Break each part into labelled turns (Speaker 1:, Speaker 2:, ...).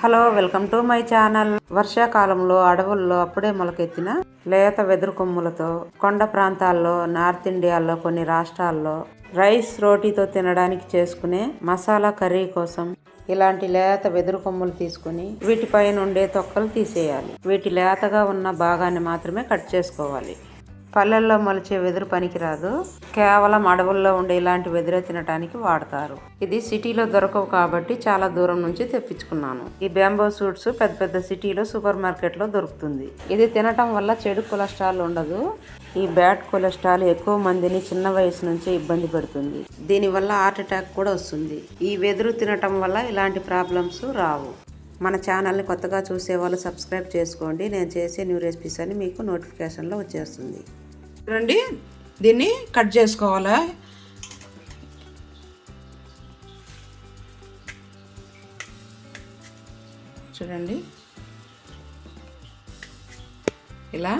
Speaker 1: Hello welcome to my channel. వర్షాకాలంలో అడవుల్లో అప్పుడే మొలకెత్తిన లేత వెదురు కొమ్ములతో కొండ ప్రాంతాల్లో నార్త్ ఇండియాలో కొన్ని రాష్ట్రాల్లో రైస్ రోటీతో తినడానికి చేసుకునే మసాలా కర్రీ కోసం ఇలాంటి లేత వెదురు కొమ్ములు తీసుకుని వీటిపైన ఉండే తొక్కలు తీసేయాలి. వీటి లేతగా ఉన్న భాగాన్ని మాత్రమే కట్ చేసుకోవాలి. పల్లెల్లో మొలిచే వెదురు పనికిరాదు. కేవలం అడవుల్లో ఉండే ఇలాంటి వెదురే తినటానికి వాడతారు. ఇది సిటీలో దొరకవు కాబట్టి చాలా దూరం నుంచి తెప్పించుకున్నాను. ఈ బ్యాంబో సూట్స్ పెద్ద పెద్ద సిటీలో సూపర్ మార్కెట్లో దొరుకుతుంది. ఇది తినటం వల్ల చెడు కొలెస్ట్రాల్ ఉండదు. ఈ బ్యాడ్ కొలెస్ట్రాల్ ఎక్కువ మందిని చిన్న వయసు నుంచే ఇబ్బంది పెడుతుంది. దీనివల్ల హార్ట్ అటాక్ కూడా వస్తుంది. ఈ వెదురు తినటం వల్ల ఇలాంటి ప్రాబ్లమ్స్ రావు. మన ఛానల్ని కొత్తగా చూసే వాళ్ళు సబ్స్క్రైబ్ చేసుకోండి. నేను చేసే న్యూ రెసిపీస్ అని మీకు నోటిఫికేషన్లో వచ్చేస్తుంది.
Speaker 2: చూడండి దీన్ని కట్ చేసుకోవాలా? చూడండి. ఇలా.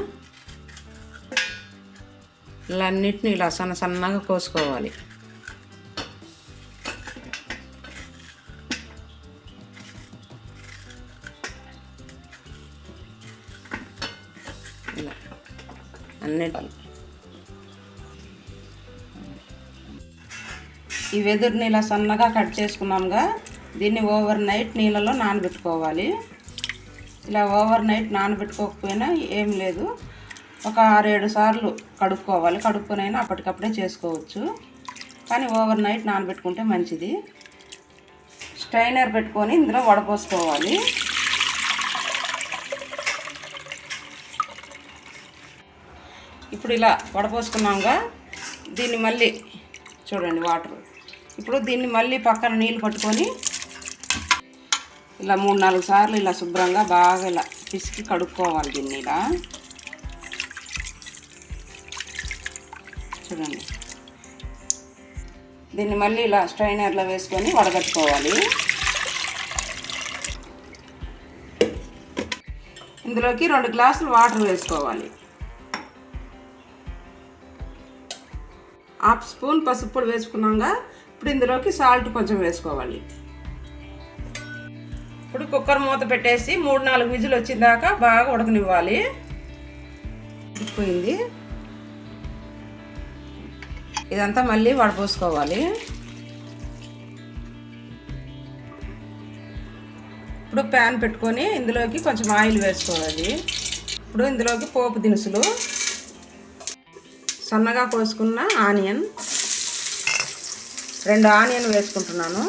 Speaker 2: ఇలా అన్నిటిని ఇలా సన్న సన్నగా కోసుకోవాలి. ఇలా. అన్నిటి ఈ వెదురుని ఇలా సన్నగా కట్ చేసుకున్నాముగా దీన్ని ఓవర్ నైట్ నీళ్ళలో నానబెట్టుకోవాలి. ఇలా ఓవర్ నైట్ నానబెట్టుకోకపోయినా ఏం లేదు. ఒక ఆరేడు సార్లు కడుక్కోవాలి. కడుక్కునైనా అప్పటికప్పుడే చేసుకోవచ్చు. కానీ ఓవర్ నైట్ నానబెట్టుకుంటే మంచిది. స్ట్రైనర్ పెట్టుకొని ఇందులో వడపోసుకోవాలి. ఇప్పుడు ఇలా వడపోసుకున్నాంగా దీన్ని మళ్ళీ చూడండి వాటర్. ఇప్పుడు దీన్ని మళ్ళీ పక్కన నీళ్ళు పట్టుకొని ఇలా మూడు నాలుగు సార్లు ఇలా శుభ్రంగా బాగా ఇలా పిసికి కడుక్కోవాలి దీన్ని ఇలా. చూడండి. దీన్ని మళ్ళీ ఇలా స్ట్రైనర్లో వేసుకొని వడగట్టుకోవాలి. ఇందులోకి రెండు గ్లాసులు వాటర్ వేసుకోవాలి. హాఫ్ స్పూన్ పసుపు పొడి వేసుకున్నాక ఇప్పుడు ఇందులోకి సాల్ట్ కొంచెం వేసుకోవాలి. ఇప్పుడు కుక్కర్ మూత పెట్టేసి మూడు నాలుగు విజులు వచ్చిందాక బాగా ఉడకనివ్వాలి. ఉడికిపోయింది. ఇదంతా మళ్ళీ వడపోసుకోవాలి. ఇప్పుడు ప్యాన్ పెట్టుకొని ఇందులోకి కొంచెం ఆయిల్ వేసుకోవాలి. ఇప్పుడు ఇందులోకి పోపు దినుసులు. సన్నగా కోసుకున్న ఆనియన్. రెండు ఆనియన్ వేసుకుంటున్నాను.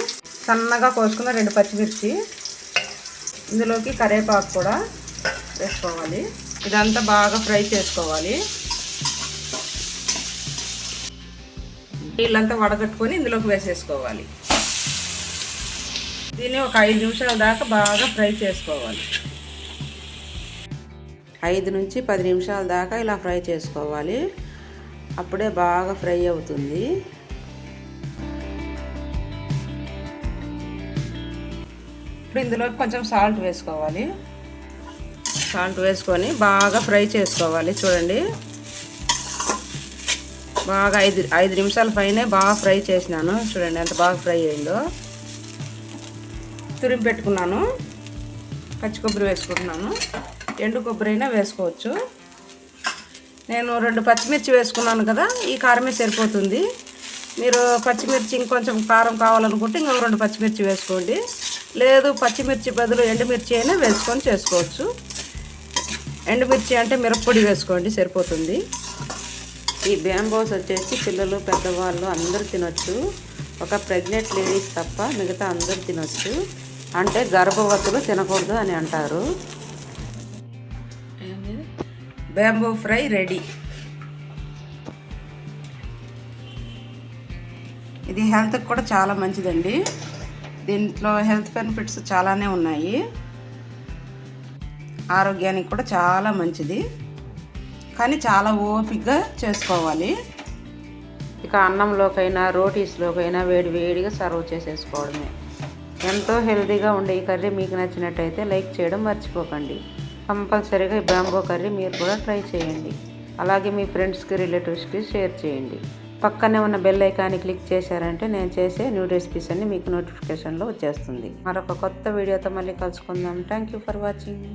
Speaker 2: సన్నగా కోసుకున్న రెండు పచ్చిమిర్చి. ఇందులోకి కరివేపాకు కూడా వేసుకోవాలి. ఇదంతా బాగా ఫ్రై చేసుకోవాలి. నీళ్ళంతా వడగట్టుకొని ఇందులోకి వేసేసుకోవాలి. దీన్ని ఒక ఐదు నిమిషాల దాకా బాగా ఫ్రై చేసుకోవాలి.
Speaker 1: ఐదు నుంచి పది నిమిషాల దాకా ఇలా ఫ్రై చేసుకోవాలి. అప్పుడే బాగా ఫ్రై అవుతుంది.
Speaker 2: ఇప్పుడు ఇందులో కొంచెం సాల్ట్ వేసుకోవాలి. సాల్ట్ వేసుకొని బాగా ఫ్రై చేసుకోవాలి. చూడండి. బాగా ఐదు ఐదు నిమిషాల పైనే బాగా ఫ్రై చేసినాను. చూడండి ఎంత బాగా ఫ్రై అయిందో. తురిమి పెట్టుకున్నాను. పచ్చి కొబ్బరి వేసుకుంటున్నాను. ఎండు కొబ్బరి అయినా వేసుకోవచ్చు. నేను రెండు పచ్చిమిర్చి వేసుకున్నాను కదా ఈ కారమే సరిపోతుంది. మీరు పచ్చిమిర్చి ఇంకొంచెం కారం కావాలనుకుంటే ఇంకో రెండు పచ్చిమిర్చి వేసుకోండి. లేదు పచ్చిమిర్చి బదులు ఎండుమిర్చి అయినా వేసుకొని చేసుకోవచ్చు. ఎండుమిర్చి అంటే మిరప్పొడి వేసుకోండి సరిపోతుంది.
Speaker 1: ఈ బ్యాంబోస్ వచ్చేసి పిల్లలు పెద్దవాళ్ళు అందరూ తినొచ్చు. ఒక ప్రెగ్నెంట్ లేడీస్ తప్ప మిగతా అందరూ తినొచ్చు. అంటే గర్భవతులు తినకూడదు అని అంటారు.
Speaker 2: Bamboo fry ready. ఇది హెల్త్కి కూడా చాలా మంచిదండి. దీంట్లో హెల్త్ బెనిఫిట్స్ చాలానే ఉన్నాయి. ఆరోగ్యానికి కూడా చాలా మంచిది. కానీ చాలా ఓపికగా చేసుకోవాలి.
Speaker 1: ఇక అన్నంలోకైనా రోటీస్లోకైనా వేడి వేడిగా సర్వ్ చేసేసుకోవడమే. ఎంతో హెల్తీగా ఉండే ఈ కర్రీ మీకు నచ్చినట్టయితే లైక్ చేయడం మర్చిపోకండి. కంపల్సరీగా ఈ బ్యాంబో కర్రీ మీరు కూడా ట్రై చేయండి. అలాగే మీ ఫ్రెండ్స్కి రిలేటివ్స్కి షేర్ చేయండి. పక్కనే ఉన్న బెల్ ఐకాన్ని క్లిక్ చేశారంటే నేను చేసే న్యూ రెసిపీస్ అన్ని మీకు నోటిఫికేషన్లో వచ్చేస్తుంది. మరొక కొత్త వీడియోతో మళ్ళీ కలుసుకుందాం. Thank you for watching.